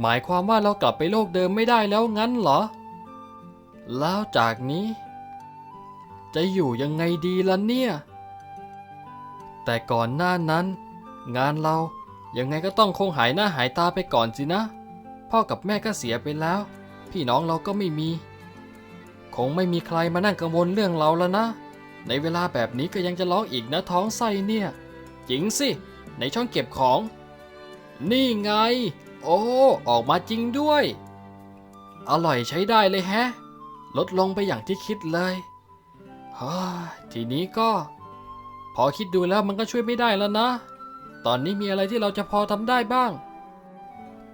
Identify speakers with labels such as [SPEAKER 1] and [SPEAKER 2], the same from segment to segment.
[SPEAKER 1] หมายความว่าเรากลับไปโลกเดิมไม่ได้แล้วงั้นเหรอ แล้วจากนี้ จะอยู่ยังไงดีล่ะเนี่ย แต่ก่อนหน้านั้น งานเรายังไงก็ต้องคงหายหน้าหายตาไปก่อนสินะ พ่อกับแม่ก็เสียไปแล้ว พี่น้องเราก็ไม่มี คงไม่มีใครมานั่งกังวลเรื่องเราแล้วนะ ในเวลาแบบนี้ก็ยังจะร้องอีกนะท้องไส้เนี่ยจริงสิ ในช่องเก็บของ นี่ไง โอ้ ออกมาจริงด้วย อร่อยใช้ได้เลยแฮะ ลดลงไปอย่างที่คิดเลยฮ่าทีนี้ก็ พอคิดดูแล้วมันก็ช่วยไม่ได้แล้วนะ ตอนนี้มีอะไรที่เราจะพอทำได้บ้าง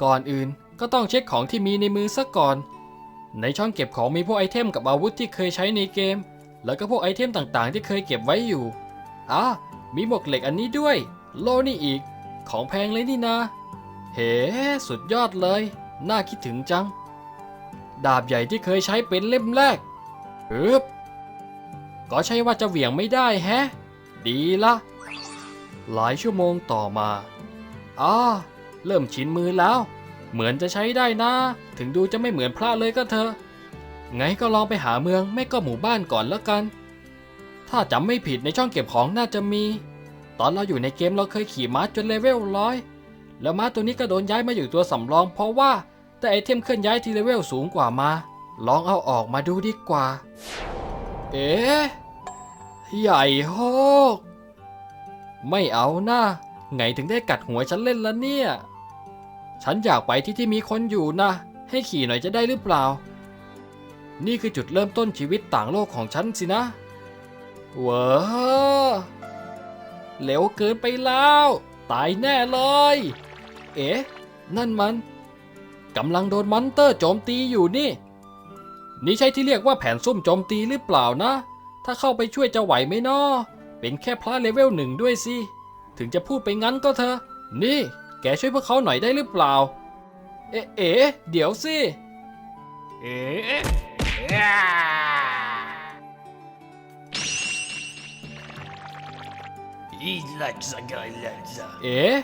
[SPEAKER 1] ก่อนอื่นก็ต้องเช็คของที่มีในมือซะก่อน ในช่องเก็บของมีพวกไอเทมกับอาวุธที่เคยใช้ในเกม แล้วก็พวกไอเทมต่างๆ ที่เคยเก็บไว้อยู่อะมีหมวกเหล็กอันนี้ด้วย โลนี่อีก ของแพงเลยนี่นะ เฮ้สุดยอดเลย น่าคิดถึงจัง ดาบใหญ่ที่เคยใช้เป็นเล่มแรกฮึบก็ใช่ว่าจะเหวี่ยงไม่ได้แฮะ ดีละ หลายชั่วโมงต่อมาอ่าเริ่มชินมือแล้ว เหมือนจะใช้ได้นะ ถึงดูจะไม่เหมือนพระเลยก็เถอะไงก็ลองไปหาเมืองไม่ก็หมู่บ้านก่อนแล้วกัน ถ้าจำไม่ผิดในช่องเก็บของน่าจะมี ตอนเราอยู่ในเกมเราเคยขี่ม้าจนเลเวลร้อย แล้วม้าตัวนี้ก็โดนย้ายมาอยู่ตัวสำรอง เพราะว่าแต่ไอเทมเคลื่อนย้ายทีเลเวลสูงกว่ามา ลองเอาออกมาดูดีกว่า เอ๊ะใหญ่โฮกไม่เอานะไงถึงได้กัดหัวฉันเล่นละเนี่ย ฉันอยากไปที่ที่มีคนอยู่นะ ให้ขี่หน่อยจะได้หรือเปล่า นี่คือจุดเริ่มต้นชีวิตต่างโลกของฉันสินะเว้อเร็วเกินไปแล้ว ตายแน่เลย เอ๊ะนั่นมันกำลังโดนมอนเตอร์โจมตีอยู่นี่ นี่ใช่ที่เรียกว่าแผนซุ่มโจมตีหรือเปล่านะ ถ้าเข้าไปช่วยจะไหวไหมนาะเป็นแค่พระเลเวลหนึ่งด้วยสิ ถึงจะพูดไปงั้นก็เถอะ นี่ แกช่วยพวกเขาหน่อยได้หรือเปล่า เอ๊ะเอ๊ะเดี๋ยวสิ
[SPEAKER 2] เอ๊ะอ่าอีลักษณะลักษณะ
[SPEAKER 1] เอ๊ะ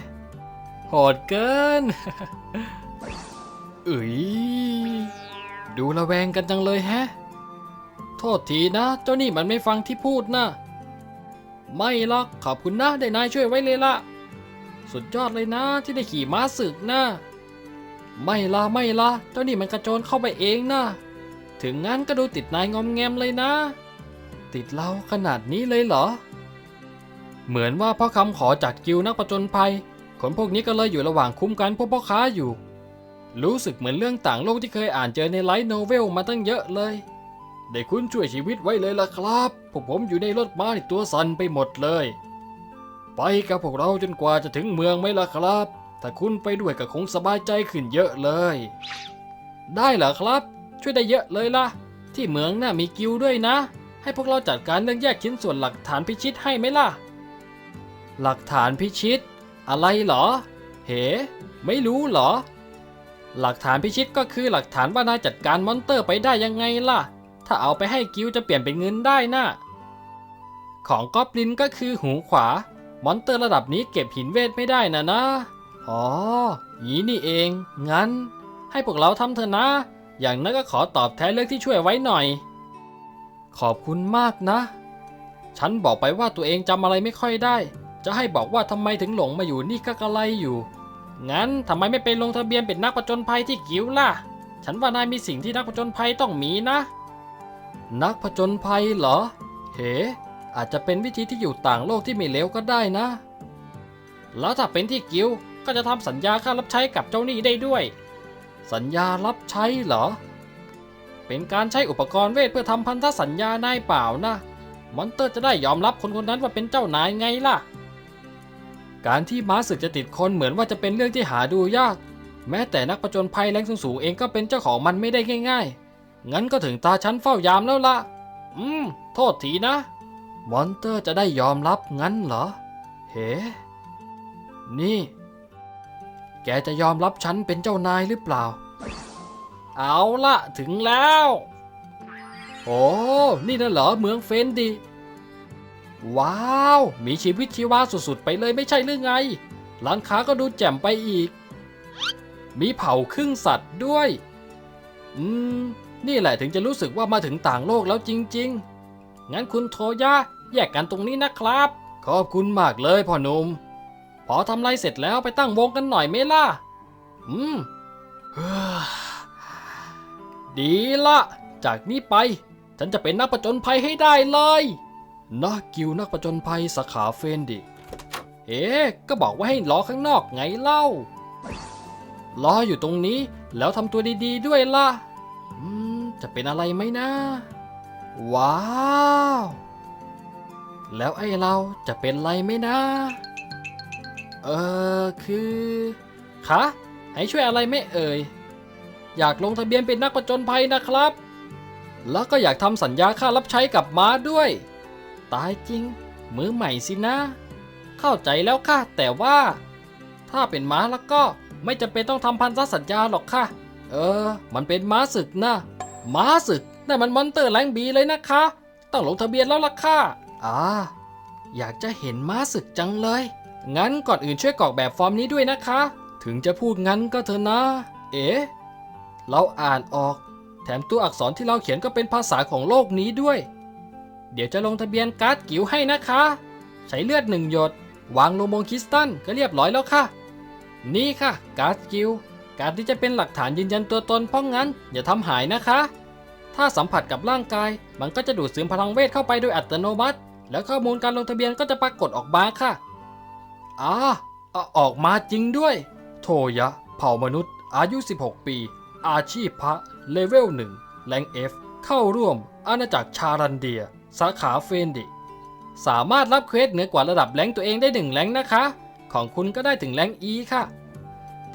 [SPEAKER 1] โหดเกินเอ้ยดูระแวงกันจังเลยแฮะ โทษทีนะ เจ้านี่มันไม่ฟังที่พูดนะ ไม่หรอกขอบคุณนะได้นายช่วยไว้เลยละสุดยอดเลยนะที่ได้ขี่ม้าศึกนะไม่ละไม่ละเจ้านี่มันกระโจนเข้าไปเองนะถึงงั้นก็ดูติดนายงอมแงมเลยนะ ติดเราขนาดนี้เลยเหรอ เหมือนว่าพ่อคำขอจากกิวนักประจนภัย คนพวกนี้ก็เลยอยู่ระหว่างคุ้มกันพวกพ่อค้าอยู่ รู้สึกเหมือนเรื่องต่างโลกที่เคยอ่านเจอในไลท์โนเวลมาตั้งเยอะเลย ได้คุณช่วยชีวิตไว้เลยล่ะครับพวกผมอยู่ในรถม้าตัวสั่นไปหมดเลย ไปกับพวกเราจนกว่าจะถึงเมืองไหมล่ะครับ ถ้าคุณไปด้วยก็คงสบายใจขึ้นเยอะเลย ได้เหรอครับ ช่วยได้เยอะเลยล่ะ ที่เมืองน่ะมีกิวด้วยนะ ให้พวกเราจัดการเรื่องแยกชิ้นส่วนหลักฐานพิชิตให้ไหมล่ะ หลักฐานพิชิต อะไรเหรอเฮ้ไม่รู้เหรอ หลักฐานพิชิตก็คือหลักฐานว่านายจัดการมอนเตอร์ไปได้ยังไงล่ะ ถ้าเอาไปให้กิวจะเปลี่ยนเป็นเงินได้นะ่ะของกอบลินก็คือหูขวา มอนเตอร์ระดับนี้เก็บหินเวทไม่ได้นะนะ อ๋องี้นี่เอง งั้น ให้พวกเราทำเถอะนะ อย่างนั้นก็ขอตอบแทนเรื่องที่ช่วยไว้หน่อย ขอบคุณมากนะ ฉันบอกไปว่าตัวเองจำอะไรไม่ค่อยได้ จะให้บอกว่าทำไมถึงหลงมาอยู่นี่ก็กระไรอยู่ งั้นทำไมไม่ไปลงทะเบียนเป็นนักประจนภัยที่กิวล่ะ ฉันว่านายมีสิ่งที่นักประจนภัยต้องมีนะ นักผจญภัยเหรอ เฮ้อาจจะเป็นวิธีที่อยู่ต่างโลกที่ไม่เลวก็ได้นะ แล้วถ้าเป็นที่กิวก็จะทำสัญญาค่ารับใช้กับเจ้าหนี้ได้ด้วย สัญญารับใช้เหรอ เป็นการใช้อุปกรณ์เวทเพื่อทำพันธสัญญานายเปล่านะ มอนเตอร์จะได้ยอมรับคนคนนั้นว่าเป็นเจ้านายไงล่ะ การที่ม้าศึกจะติดคนเหมือนว่าจะเป็นเรื่องที่หาดูยาก แม้แต่นักประจนภัยแรงสูงๆเองก็เป็นเจ้าของมันไม่ได้ง่าย ๆ งั้นก็ถึงตาฉันเฝ้ายามแล้วล่ะ อืม โทษทีนะ มอนเตอร์จะได้ยอมรับงั้นเหรอ เฮ้ นี่ แกจะยอมรับฉันเป็นเจ้านายหรือเปล่า เอาละถึงแล้ว โอ้ นี่น่ะเหรอเมืองเฟนดี ว้าว มีชีวิตชีวาสุดๆ ไปเลยไม่ใช่หรือไงร้านค้าก็ดูแจ่มไปอีก มีเผ่าครึ่งสัตว์ด้วย อืม นี่แหละถึงจะรู้สึกว่ามาถึงต่างโลกแล้วจริง ๆ งั้นคุณโทยะแยกกันตรงนี้นะครับ ขอบคุณมากเลยพ่อหนุ่ม พอทำไรเสร็จแล้วไปตั้งวงกันหน่อยไหมล่ะ อืมเฮ้อดีละ จากนี้ไป ฉันจะเป็นนักประจนภัยให้ได้เลย นักกิวนักประจนภัยสาขาเฟนดิ เอ๊ะ ก็บอกว่าให้รอข้างนอกไงเล่ารออยู่ตรงนี้ แล้วทำตัวดีๆด้วยล่ะ อืม จะเป็นอะไรไหมนะ ว้าว แล้วไอ้เราจะเป็นไรไหมนะ เออคือคะให้ช่วยอะไรไม่เอ่ย อยากลงทะเบียนเป็นนักประจนภัยนะครับ แล้วก็อยากทำสัญญาค่ารับใช้กับม้าด้วย ตายจริง มือใหม่สินะ เข้าใจแล้วค่ะ แต่ว่า ถ้าเป็นม้าแล้วก็ไม่จำเป็นต้องทำพันธสัญญาหรอกค่ะ เออ มันเป็นม้าศึกนะม้าศึกนั่นมันมอนเตอร์แรงบีเลยนะคะ ต้องลงทะเบียนแล้วล่ะค่ะอ่าอยากจะเห็นม้าศึกจังเลย งั้นก่อนอื่นช่วยกรอกแบบฟอร์มนี้ด้วยนะคะ ถึงจะพูดงั้นก็เถอะนะ เอ๋เราอ่านออก แถมตัวอักษรที่เราเขียนก็เป็นภาษาของโลกนี้ด้วย เดี๋ยวจะลงทะเบียนการ์ดกิ๋วให้นะคะ ใช้เลือดหนึ่งหยด วางลงบนคริสตัลก็เรียบร้อยแล้วค่ะ นี่ค่ะ การ์ดกิลด์การ์ดที่จะเป็นหลักฐานยืนยันตัวตนเพราะงั้นอย่าทำหายนะคะ ถ้าสัมผัสกับร่างกาย มันก็จะดูดซึมพลังเวทเข้าไปโดยอัตโนมัติ แล้วข้อมูลการลงทะเบียนก็จะปรากฏออกมาค่ะอ่าอออกมาจริงด้วย โทยะ เผ่ามนุษย์ อายุ 16 ปี อาชีพพระเลเวล1แรง F เข้าร่วมอาณาจักรชารันเดีย สาขาเฟนดิสามารถรับเควสเหนือกว่าระดับแรงตัวเองได้หนึ่งแรงนะคะ ของคุณก็ได้ถึงแรง E ค่ะ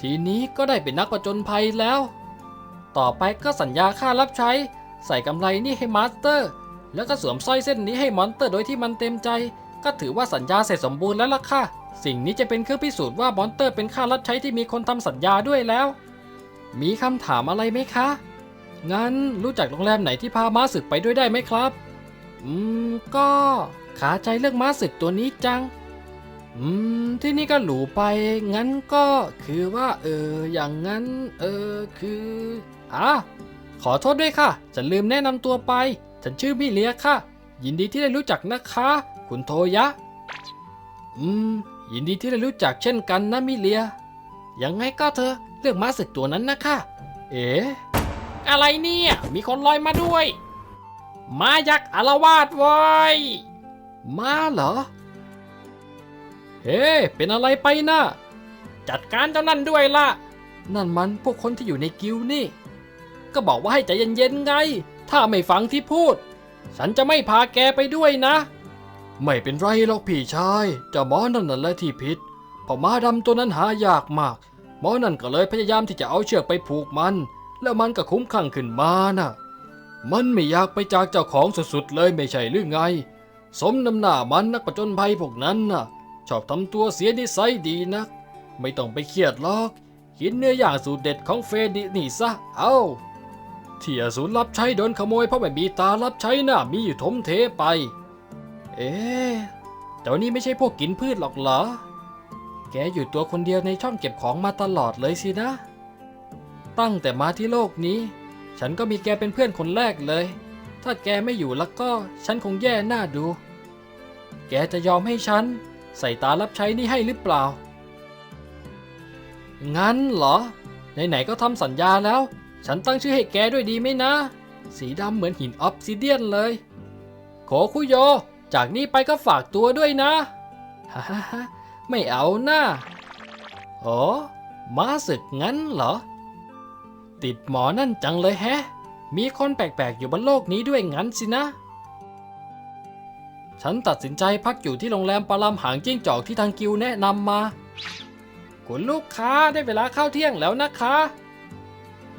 [SPEAKER 1] ทีนี้ก็ได้เป็นนักประจนภัยแล้ว ต่อไปก็สัญญาค่ารับใช้ ใส่กำไรนี่ให้มาสเตอร์ แล้วก็สวมสร้อยเส้นนี้ให้มอนเตอร์โดยที่มันเต็มใจ ก็ถือว่าสัญญาเสร็จสมบูรณ์แล้วล่ะค่ะ สิ่งนี้จะเป็นเครื่องพิสูจน์ว่ามอนเตอร์เป็นค่ารับใช้ที่มีคนทำสัญญาด้วยแล้ว มีคำถามอะไรไหมคะ งั้นรู้จักโรงแรมไหนที่พามาศึกไปด้วยได้ไหมครับ อืม ก็ขาใจเรื่องม้าศึกตัวนี้จัง อืม ที่นี่ก็หรูไป งั้นก็คือว่า เออ อย่างงั้น เออ คืออะขอโทษด้วยค่ะฉันลืมแนะนำตัวไป ฉันชื่อมิเลียค่ะ ยินดีที่ได้รู้จักนะคะ คุณโทยะ อืม ยินดีที่ได้รู้จักเช่นกันนะมิเลีย ยังไงก็เธอเรื่องม้าศึกตัวนั้นนะคะ เอ๋
[SPEAKER 2] อะไรเนี่ย มีคนลอยมาด้วย มายักษ์อารวาสไว้ย
[SPEAKER 1] ม้าเหรอ เฮ้ เป็นอะไรไปนะ
[SPEAKER 2] จัดการเจ้านั่นด้วยล่ะ
[SPEAKER 1] นั่นมันพวกคนที่อยู่ในกิลด์นี่ ก็บอกว่าให้ใจเย็นๆไง ถ้าไม่ฟังที่พูด ฉันจะไม่พาแกไปด้วยนะ ไม่เป็นไรหรอกพี่ชายเจ้าหมอนั่นน่ะแหละที่ผิดเพราะม้าดำตัวนั้นหายากมาก หมอนั่นก็เลยพยายามที่จะเอาเชือกไปผูกมัน แล้วมันก็คุ้มคลั่งขึ้นมาน่ะ มันไม่อยากไปจากเจ้าของสุดๆเลยไม่ใช่หรือไง สมน้ำหน้ามันนักประจนภัยพวกนั้นน่ะ ชอบทำตัวเสียนิสัยดีนัก ไม่ต้องไปเครียดหรอกกินเนื้อย่างสูตรเด็ดของเฟดินี่ซะ เอาที่อสูรรับใช้โดนขโมยเพราะไม่มีตารับใช้น่ะมีอยู่ถมเทไป เอ๊ะเจ้านี่ไม่ใช่พวกกินพืชหรอกเหรอ แกอยู่ตัวคนเดียวในช่องเก็บของมาตลอดเลยสินะ ตั้งแต่มาที่โลกนี้ ฉันก็มีแกเป็นเพื่อนคนแรกเลย ถ้าแกไม่อยู่แล้วก็ฉันคงแย่หน้าดู แกจะยอมให้ฉัน ใส่ตารับใช้นี่ให้หรือเปล่า งั้นเหรอ ไหนๆก็ทำสัญญาแล้ว ฉันตั้งชื่อให้แกด้วยดีไหมนะ สีดำเหมือนหินออฟซิเดียนเลยโคคุโย จากนี้ไปก็ฝากตัวด้วยนะฮ่าฮไม่เอาหน้าโอ้มาศึกงั้นเหรอ ติดหมอนั่นจังเลยแฮะ มีคนแปลกๆอยู่บนโลกนี้ด้วยงั้นสินะ ฉันตัดสินใจพักอยู่ที่โรงแรมปลาลำหางจิ้งจอกที่ทางกิวแนะนำมา คุณลูกค้าได้เวลาเข้าเที่ยงแล้วนะคะ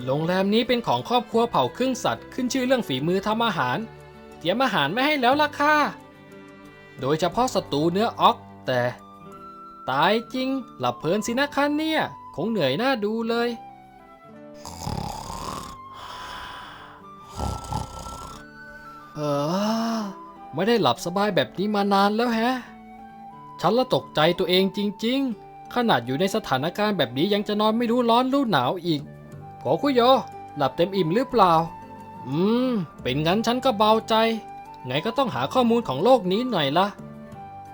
[SPEAKER 1] โรงแรมนี้เป็นของครอบครัวเผ่าครึ่งสัตว์ขึ้นชื่อเรื่องฝีมือทำอาหาร เตรียมอาหารไม่ให้แล้วล่ะค่ะ โดยเฉพาะสตูเนื้อออกแต่ ตายจริง หลับเพลินสินะคะเนี่ย คงเหนื่อยหน้าดูเลย ไม่ได้หลับสบายแบบนี้มานานแล้วแฮะ ฉันละตกใจตัวเองจริง ๆ ขนาดอยู่ในสถานการณ์แบบนี้ยังจะนอนไม่รู้ร้อนรู้หนาวอีก ขอคุยโยหลับเต็มอิ่มหรือเปล่า อืม เป็นงั้นฉันก็เบาใจ ไงก็ต้องหาข้อมูลของโลกนี้หน่อยละ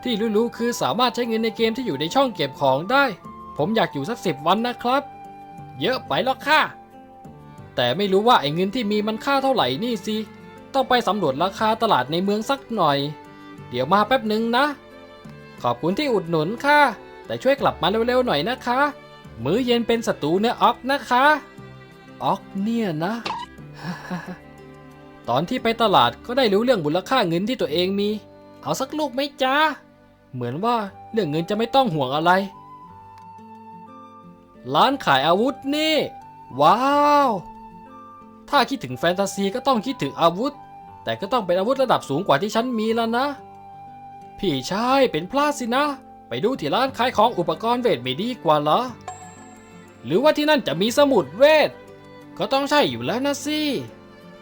[SPEAKER 1] ที่รู้ๆคือสามารถใช้เงินในเกมที่อยู่ในช่องเก็บของได้ ผมอยากอยู่สักสิบวันนะครับ เยอะไปแล้วค่ะ แต่ไม่รู้ว่าไอ้เงินที่มีมันค่าเท่าไหร่นี่สิ ต้องไปสำรวจราคาตลาดในเมืองสักหน่อย เดี๋ยวมาแป๊บหนึ่งนะ ขอบคุณที่อุดหนุนค่ะ แต่ช่วยกลับมาเร็วๆหน่อยนะคะ มื้อเย็นเป็นศัตรูเนื้อออกนะคะออกเนี่ยนะ ตอนที่ไปตลาดก็ได้รู้เรื่องมูลค่าเงินที่ตัวเองมี เอาสักลูกไหมจ้าเหมือนว่าเรื่องเงินจะไม่ต้องห่วงอะไร ร้านขายอาวุธนี่ ว้าว ถ้าคิดถึงแฟนตาซีก็ต้องคิดถึงอาวุธ แต่ก็ต้องเป็นอาวุธระดับสูงกว่าที่ฉันมีแล้วนะ พี่ชายเป็นพลาดสินะ ไปดูที่ร้านขายของอุปกรณ์เวทไม่ดีกว่าเหรอ หรือว่าที่นั่นจะมีสมุดเวท ก็ต้องใช่อยู่แล้วนะสิ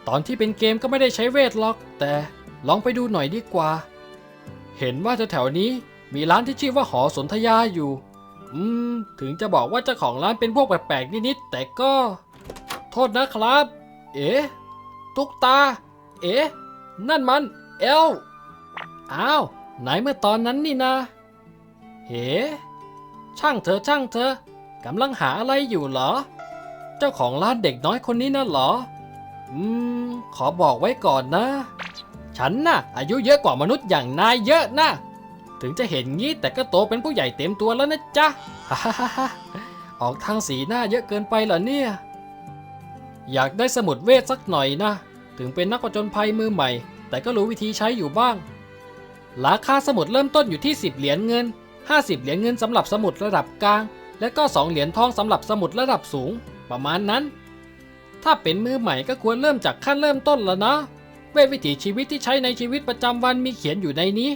[SPEAKER 1] ตอนที่เป็นเกมก็ไม่ได้ใช้เวทหรอก แต่ลองไปดูหน่อยดีกว่า เห็นว่าแถวๆนี้มีร้านที่ชื่อว่าหอสนธยาอยู่ อืม ถึงจะบอกว่าเจ้าของร้านเป็นพวกแปลกๆนิดๆแต่ก็ โทษนะครับ เอ๊ะตุ๊กตา เอ๊ะนั่นมัน เอลอ้าวไหนเมื่อตอนนั้นนี่นะเฮ้ช่างเธอช่างเธอกำลังหาอะไรอยู่เหรอ เจ้าของร้านเด็กน้อยคนนี้น่ะเหรอ อืม ขอบอกไว้ก่อนนะ ฉันน่ะ อายุเยอะกว่ามนุษย์อย่างนายเยอะนะ ถึงจะเห็นงี้แต่ก็โตเป็นผู้ใหญ่เต็มตัวแล้วนะจ๊ะฮ่าฮ่าฮ่าออกทางสีหน้าเยอะเกินไปเหรอเนี่ย อยากได้สมุดเวทสักหน่อยนะ ถึงเป็นนักผจญภัยมือใหม่ แต่ก็รู้วิธีใช้อยู่บ้าง ราคาสมุดเริ่มต้นอยู่ที่ 10 เหรียญเงิน 50 เหรียญเงินสำหรับสมุดระดับกลาง และก็ 2 เหรียญทองสำหรับสมุดระดับสูง ประมาณนั้น ถ้าเป็นมือใหม่ก็ควรเริ่มจากขั้นเริ่มต้นแล้วนะ เวทวิถีชีวิตที่ใช้ในชีวิตประจำวันมีเขียนอยู่ในนี้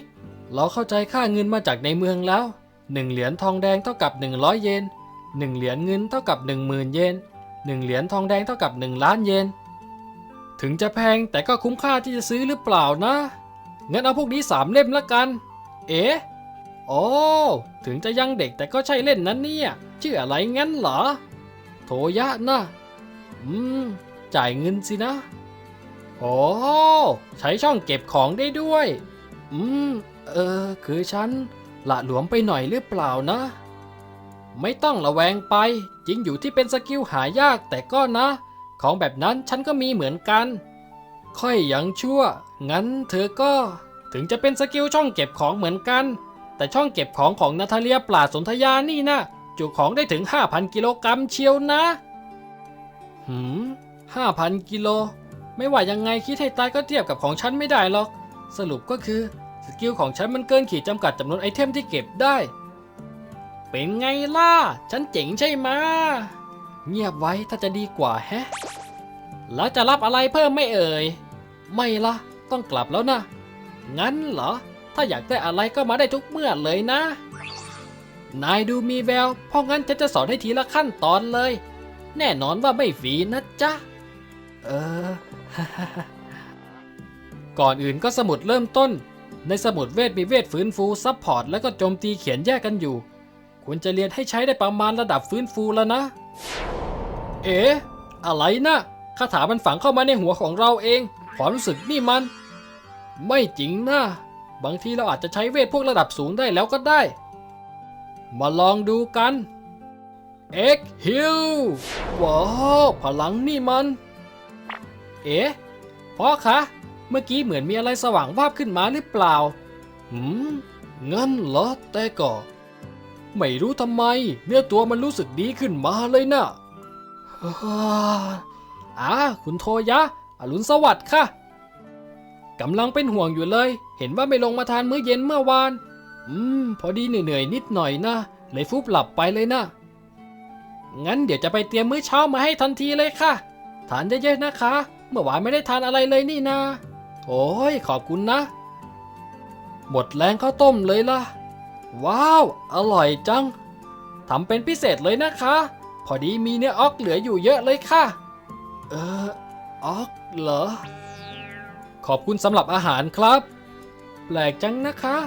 [SPEAKER 1] เราเข้าใจค่าเงินมาจากในเมืองแล้ว 1 เหรียญทองแดงเท่ากับ 100 เยน 1 เหรียญเงินเท่ากับ 10,000 เยน 1 เหรียญทองแดงเท่ากับ 1 ล้านเยน ถึงจะแพงแต่ก็คุ้มค่าที่จะซื้อหรือเปล่านะงั้นเอาพวกนี้สามเล่มละกัน เอ๊ะโอ้ถึงจะยังเด็กแต่ก็ใช่เล่นนั้นเนี่ย ชื่ออะไรงั้นเหรอ โทยะนะอืม จ่ายเงินสินะ โอ้ใช้ช่องเก็บของได้ด้วย อืม เออ คือฉันละหลวมไปหน่อยหรือเปล่านะ ไม่ต้องระแวงไป จริงอยู่ที่เป็นสกิลหายากแต่ก็นะ ของแบบนั้นฉันก็มีเหมือนกัน ค่อยยังชั่ว งั้นเธอก็ ถึงจะเป็นสกิลช่องเก็บของเหมือนกัน แต่ช่องเก็บของของนาทาเลียปราดสนธยานี่นะจุของได้ถึง 5,000 กิโลกรัมเชียวนะ หืม5,000กิโล ไม่ว่ายังไงคิดให้ตายก็เทียบกับของฉันไม่ได้หรอก สรุปก็คือ สกิลของฉันมันเกินขีดจำกัดจำนวนไอเทมที่เก็บได้ เป็นไงล่ะ ฉันเจ๋งใช่ไหมเงียบไว้ถ้าจะดีกว่าแฮะ แล้วจะรับอะไรเพิ่มไม่เอ่ย ไม่ละต้องกลับแล้วนะ งั้นเหรอ ถ้าอยากได้อะไรก็มาได้ทุกเมื่อเลยนะ นายดูมีแวว เพราะงั้นฉันจะสอนให้ทีละขั้นตอนเลย แน่นอนว่าไม่ฟรีนะจ๊ะ เออ ก่อนอื่นก็สมุดเริ่มต้น ในสมุดเวทมีเวทฟื้นฟูซับพอร์ตแล้วก็โจมตีเขียนแยกกันอยู่ ควรจะเรียนให้ใช้ได้ประมาณระดับฟื้นฟูแล้วนะ เอ๋อะไรนะคาถามันฝังเข้ามาในหัวของเราเองความรู้สึกนี่มัน ไม่จริงนะ บางทีเราอาจจะใช้เวทพวกระดับสูงได้แล้วก็ได้ มาลองดูกันเอ็กฮิลว้าวพลังนี่มัน เอ๊ะพ่อคะ เมื่อกี้เหมือนมีอะไรสว่างวาบขึ้นมาหรือเปล่า หืมงั้นเหรอแต่ก็ ไม่รู้ทำไม เนื้อตัวมันรู้สึกดีขึ้นมาเลยนะฮ่าอ่าคุณโทยะ อรุณสวัสดิ์ค่ะกำลังเป็นห่วงอยู่เลย เห็นว่าไม่ลงมาทานมื้อเย็นเมื่อวาน อืม พอดีเหนื่อยๆนิดหน่อยนะเลยฟุบหลับไปเลยนะ งั้นเดี๋ยวจะไปเตรียมมื้อเช้ามาให้ทันทีเลยค่ะ ทานเยอะๆนะคะ เมื่อวานไม่ได้ทานอะไรเลยนี่นาโอ้ยขอบคุณนะ หมดแรงข้าวต้มเลยล่ะ ว้าว อร่อยจังทำเป็นพิเศษเลยนะคะ พอดีมีเนื้อออกเหลืออยู่เยอะเลยค่ะ เออออกเหรอ ขอบคุณสำหรับอาหารครับ แปลกจังนะคะ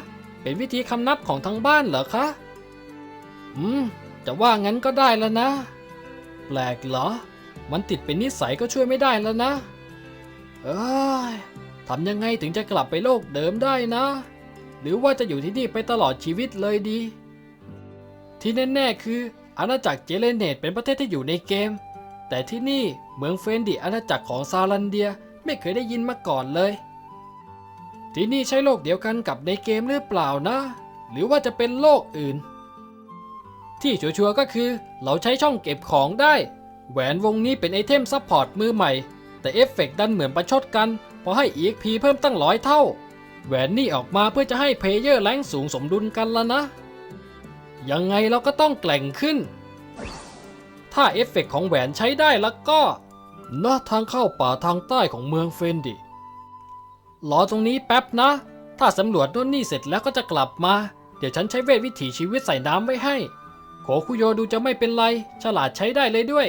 [SPEAKER 1] เป็นวิธีคำนับของทางบ้านเหรอคะ อืม จะว่างั้นก็ได้แล้วนะ แปลกเหรอ มันติดเป็นนิสัยก็ช่วยไม่ได้แล้วนะ เอ้ยทำยังไงถึงจะกลับไปโลกเดิมได้นะ หรือว่าจะอยู่ที่นี่ไปตลอดชีวิตเลยดี ที่แน่ๆคือ อาณาจักรเจเลเนตเป็นประเทศที่อยู่ในเกม แต่ที่นี่เมืองเฟนดิอาณาจักรของซาลันเดียไม่เคยได้ยินมาก่อนเลย ที่นี่ใช่โลกเดียวกันกับในเกมหรือเปล่านะ หรือว่าจะเป็นโลกอื่น ที่ชัวร์ๆก็คือ เราใช้ช่องเก็บของได้ แหวนวงนี้เป็นไอเทมซัพพอร์ตมือใหม่ แต่เอฟเฟกต์ดันเหมือนประชดกันพราะให้ EXP เพิ่มตั้งร้อยเท่า แหวนนี่ออกมาเพื่อจะให้เพลเยอร์แรงสูงสมดุลกันแล้วนะ ยังไงเราก็ต้องแกล่งขึ้น ถ้าเอฟเฟกต์ของแหวนใช้ได้แล้วก็ณทางเข้าป่าทางใต้ของเมืองเฟนดิรอตรงนี้แป๊บนะ ถ้าสำรวจโน่นนี่เสร็จแล้วก็จะกลับมา เดี๋ยวฉันใช้เวทวิถีชีวิตใส่น้ำไว้ให้โคคุโยดูจะไม่เป็นไร ฉลาดใช้ได้เลยด้วย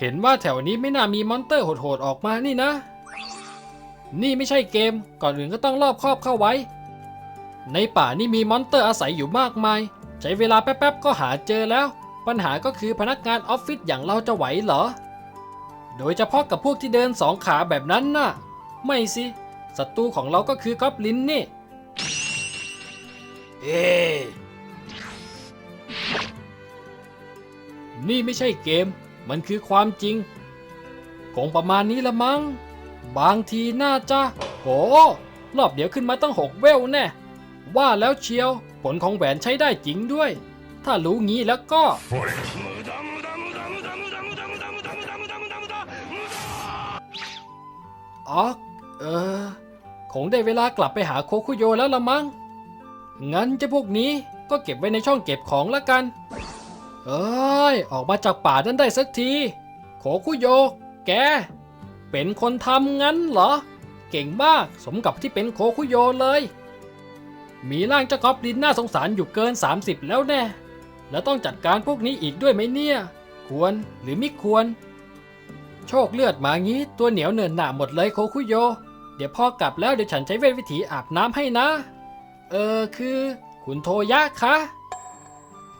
[SPEAKER 1] เห็นว่าแถวนี้ไม่น่ามีมอนเตอร์โหดๆออกมานี่นะ นี่ไม่ใช่เกม ก่อนอื่นก็ต้องรอบคอบเข้าไว้ ในป่านี่มีมอนเตอร์อาศัยอยู่มากมาย ใช้เวลาแป๊บๆก็หาเจอแล้ว ปัญหาก็คือพนักงานออฟฟิศอย่างเราจะไหวเหรอ โดยเฉพาะกับพวกที่เดินสองขาแบบนั้นน่ะ ไม่สิ ศัตรูของเราก็คือกอบลินนี่ เอ๊ะนี่ไม่ใช่เกม มันคือความจริงคงประมาณนี้ละมั้ง บางทีน่าจะโหรอบเดียวขึ้นมาตั้งหกเวลแน่ ว่าแล้วเชียว ผลของแหวนใช้ได้จริงด้วย ถ้ารู้งี้แล้วก็อ๋อเออ คงได้เวลากลับไปหาโคคุโยแล้วละมั้ง งั้นเจะพวกนี้ก็เก็บไว้ในช่องเก็บของละกัน เอ้ย ออกมาจากป่านั้นได้สักที โคคุโย แก เป็นคนทำงั้นเหรอ เก่งมากสมกับที่เป็นโคคุโยเลย มีร่างเจ้ากอบลินน่าสงสารอยู่เกิน 30 แล้วแน่ แล้วต้องจัดการพวกนี้อีกด้วยไหมเนี่ย ควรหรือไม่ควร โชคเลือดมางี้ตัวเหนียวเนินหนาหมดเลยโคคุโย เดี๋ยวพ่อกลับแล้วเดี๋ยวฉันใช้เวทวิถีอาบน้ำให้นะ เออคือ คุณโทยะคะ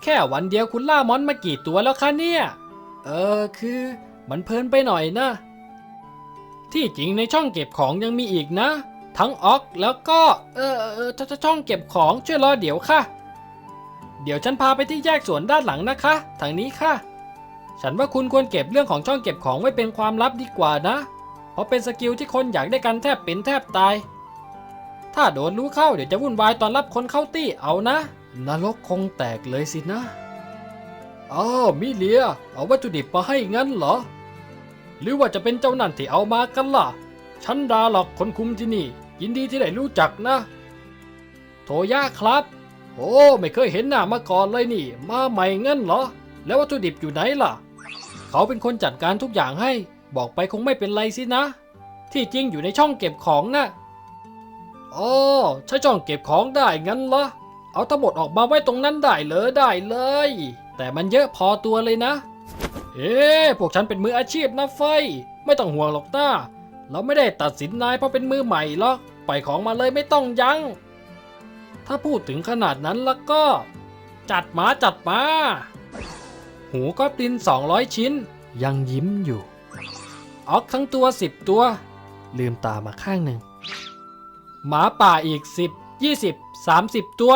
[SPEAKER 1] แค่วันเดียวคุณล่ามอนมากี่ตัวแล้วคะเนี่ย เออคือ มันเพลินไปหน่อยนะ ที่จริงในช่องเก็บของยังมีอีกนะ ทั้งออกแล้วก็ เออเออช่องเก็บของช่วยรอเดี๋ยวค่ะ เดี๋ยวฉันพาไปที่แยกสวนด้านหลังนะคะ ทางนี้ค่ะ ฉันว่าคุณควรเก็บเรื่องของช่องเก็บของไว้เป็นความลับดีกว่านะ เพราะเป็นสกิลที่คนอยากได้กันแทบเป็นแทบตาย ถ้าโดนรู้เข้าเดี๋ยวจะวุ่นวายตอนรับคนเข้าตี้เอานะนรกคงแตกเลยสินะ อ้าวมิเลีย เอาวัตถุดิบมาให้งั้นเหรอ หรือว่าจะเป็นเจ้านั่นที่เอามากันล่ะ ฉันดาหลอกคนคุมที่นี่ ยินดีที่ได้รู้จักนะ โทยะครับ โอ้ไม่เคยเห็นหน้ามาก่อนเลยนี่ มาใหม่งั้นเหรอ แล้ววัตถุดิบอยู่ไหนล่ะ เขาเป็นคนจัดการทุกอย่างให้ บอกไปคงไม่เป็นไรสินะ ที่จริงอยู่ในช่องเก็บของนะ่ะอ๋อใช้ช่องเก็บของได้งั้นเหรอ เอาทั้งหมดออกมาไว้ตรงนั้นได้เลยได้เลย แต่มันเยอะพอตัวเลยนะ เอ๊พวกฉันเป็นมืออาชีพนะเฟไม่ต้องห่วงหรอกน้า เราไม่ได้ตัดสินนายเพราะเป็นมือใหม่หรอกปล่อยของมาเลยไม่ต้องยัง้ง ถ้าพูดถึงขนาดนั้นแล้วก็ จัดมาจัดมา หูก็ปลิน 200 ชิ้น ยังยิ้มอยู่ ออกทั้งตัว 10 ตัว ลืมตามาข้างหนึ่ง หมาป่าอีก 10 20 30 ตัว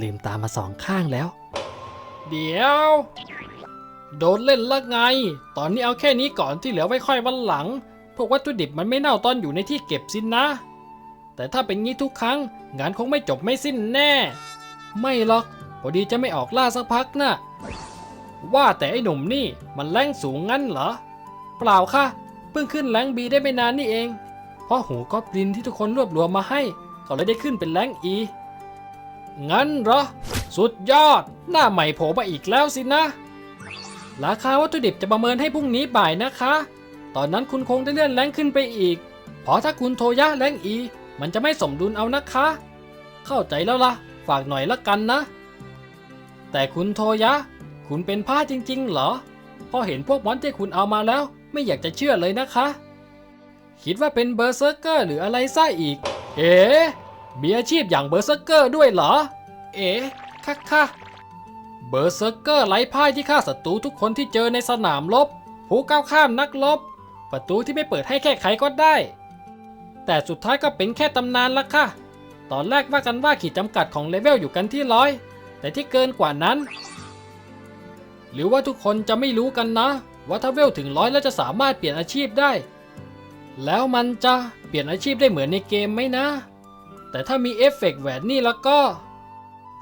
[SPEAKER 1] ลืมตามาสองข้างแล้ว เดี๋ยว โดนเล่นละไง ตอนนี้เอาแค่นี้ก่อนที่เหลือไว้ค่อยวันหลัง พวกวัตถุดิบมันไม่เน่าตอนอยู่ในที่เก็บสินนะ แต่ถ้าเป็นงี้ทุกครั้ง งานคงไม่จบไม่สิ้นแน่ ไม่หรอก พอดีจะไม่ออกล่าสักพักนะ่ะ ว่าแต่ไอ้หนุ่มนี่มันแรงสูงงั้นเหรอ เปล่าค่ะ เพิ่งขึ้นแรงบีได้ไม่นานนี่เอง เพราะหูกอบลินที่ทุกคนรวบรวมมาให้เขาเลยได้ขึ้นเป็นแรงอีงั้นเหรอ สุดยอด หน้าใหม่โผล่มาอีกแล้วสินะ ราคาวัตถุดิบจะประเมินให้พรุ่งนี้บ่ายนะคะ ตอนนั้นคุณคงได้เลื่อนแรงขึ้นไปอีก เพราะถ้าคุณโทยะแรงอี มันจะไม่สมดุลเอานะคะ เข้าใจแล้วล่ะ ฝากหน่อยละกันนะ แต่คุณโทยะ คุณเป็นผ้าจริง ๆ เหรอ พอเห็นพวกมอนที่คุณเอามาแล้ว ไม่อยากจะเชื่อเลยนะคะ คิดว่าเป็นเบอร์เซอร์เกอร์หรืออะไรซะอีก เอ๋มีอาชีพอย่างเบอร์เซอร์เกอร์ด้วยเหรอ เอ๋ค่ะค่ะ เบอร์เซอร์เกอร์ไร้พ่ายที่ฆ่าศัตรูทุกคนที่เจอในสนามรบ ผู้ก้าวข้ามนักรบ ประตูที่ไม่เปิดให้แค่ใครก็ได้ แต่สุดท้ายก็เป็นแค่ตำนานละค่ะ ตอนแรกว่ากันว่าขีดจำกัดของเลเวลอยู่กันที่ร้อย แต่ที่เกินกว่านั้น หรือว่าทุกคนจะไม่รู้กันนะ ว่าถ้าเวลถึงร้อยแล้วจะสามารถเปลี่ยนอาชีพได้ แล้วมันจะเปลี่ยนอาชีพได้เหมือนในเกมไหมนะ แต่ถ้ามีเอฟเฟกต์แหวนนี่แล้วก็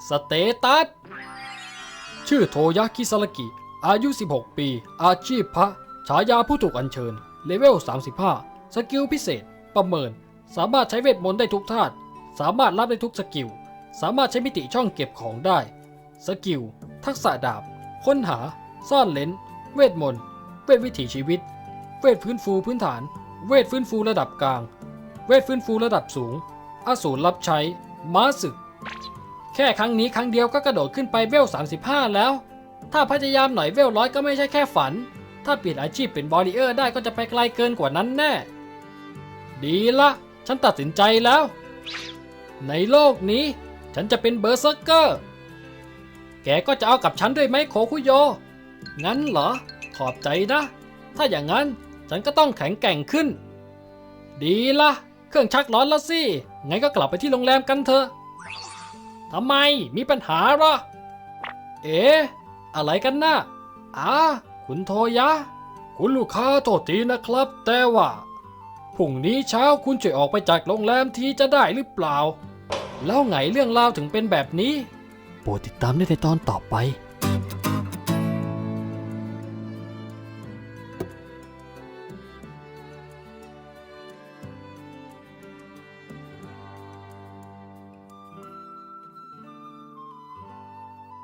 [SPEAKER 1] สเตตัส ชื่อโทยะคิซารกิ อายุ 16 ปี อาชีพพระ ฉายาผู้ถูกอัญเชิญ เลเวล 35 สกิลพิเศษ ประเมิน สามารถใช้เวทมนต์ได้ทุกธาตุ สามารถรับได้ทุกสกิล สามารถใช้มิติช่องเก็บของได้ สกิล ทักษะดาบ ค้นหา ซ่อนเลนเวทมนต์ เวทวิถีชีวิต เวทฟื้นฟูพื้นฐาน เวทฟื้นฟูระดับกลาง เวทฟื้นฟูระดับสูง อสูรรับใช้ ม้าศึก ค่ครั้งนี้ครั้งเดียวก็กระโดดขึ้นไปเวล 35 แล้ว ถ้าพยายามหน่อยเวลร้อยก็ไม่ใช่แค่ฝัน ถ้าเปลี่ยนอาชีพเป็นบอดีเออร์ได้ก็จะไปไกลเกินกว่านั้นแน่ ดีละ ฉันตัดสินใจแล้ว ในโลกนี้ ฉันจะเป็นเบอร์เซอร์เกอร์ แกก็จะเอากับฉันด้วยไหมโคคุโย งั้นเหรอ ขอบใจนะ ถ้าอย่างนั้นฉันก็ต้องแข็งแกร่งขึ้น ดีละ เครื่องชักร้อนแล้วสิ งั้นก็กลับไปที่โรงแรมกันเถอะ ทำไมมีปัญหาเหรอ เอ๋อะไรกันนะอ่าคุณโทยะ คุณลูกค้าโทษทีนะครับ แต่ว่าพรุ่งนี้เช้าคุณช่วยออกไปจากโรงแรมทีจะได้หรือเปล่า แล้วไงเรื่องราวถึงเป็นแบบนี้ โปรดติดตามได้ในตอนต่อไป